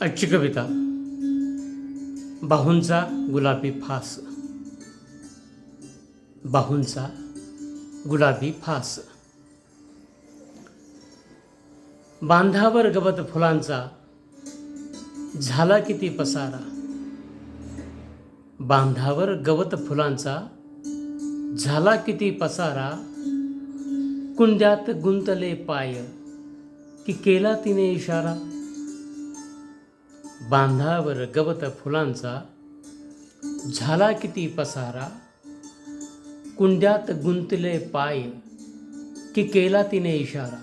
आजची कविता. बाहूंचा गुलाबी फास. बाहूंचा गुलाबी फास. बांधावर गवत फुलांचा. झाला किती पसारा. बांधावर गवत फुलांचा. झाला किती पसारा. कुंड्यात गुंतले पाय. की केला तिने इशारा. बांधावर गवत फुलांचा झाला किती पसारा? कुंड्यात गुंतले पाय की केला तिने इशारा?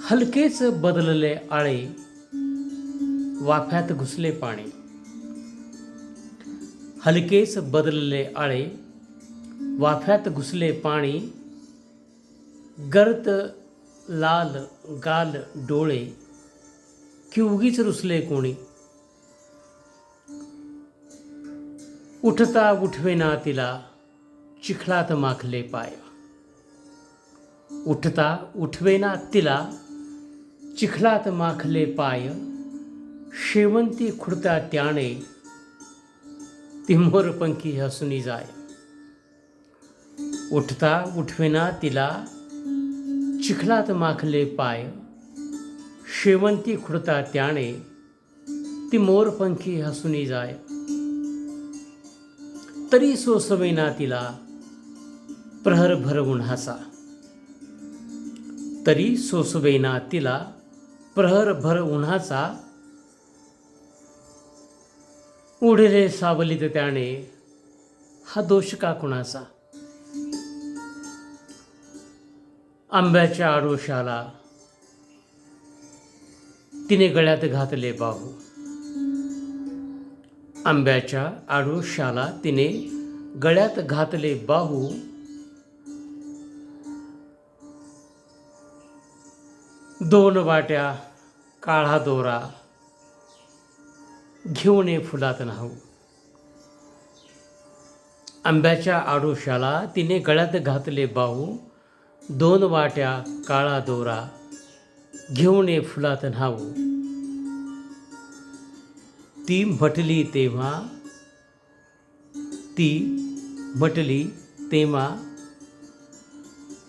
हलकेच बदलले आळे वाफ्यात घुसले पाणी. हलकेच बदलले आळे वाफ्यात घुसले पाणी. गर्त लाल गाल डोळे की उगीच रुसले कोणी? उठता उठवेना तिला चिखलात माखले पाय. उठता उठवेना तिला चिखलात माखले पाय. शेवंती खुडता त्याने ती मोरपंखी हसुनी जाय. उठता उठवेना तिला चिखलात माखले पाय. शेवंती खुडता त्याने ती मोरपंखी हसुनी जाय. तरी सोसवेना तिला प्रहर भर उन्हाचा तरी सोसवेना तिला प्रहर भर उन्हाचा उडले सावलीत त्याने हा दोष का कुणाचा? आंब्याच्या आडोशाला तिने गळ्यात घातले बाहू. आंब्याच्या आडोशाला तिने गळ्यात घातले बाहू. दोन वाट्या काळा दोरा घेऊन ये फुलात न्हाऊ. आंब्याच्या आडोशाला तिने गळ्यात घातले बाहू. दोन वाट्या काळा दोरा घेऊन ये फुलात न्हाऊ ती म्हटली तेव्हा ती म्हटली तेव्हा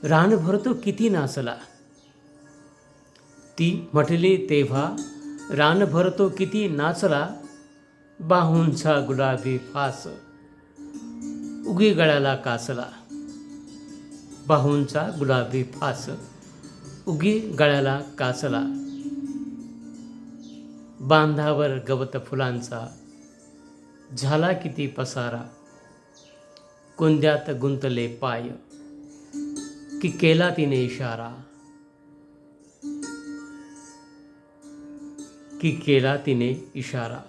रानभर तो किती नाचला. ती म्हटली तेव्हा रानभर तो किती नाचला बाहूंचा गुलाबी फास उगी गळ्याला कासला. बाहूंचा गुलाबी फास उगी गळ्याला कासला. बांधावर गवत फुलांचा. झाला किती पसारा. कुंद्यात गुंतले पाय. की केला तिने इशारा. की केला तिने इशारा.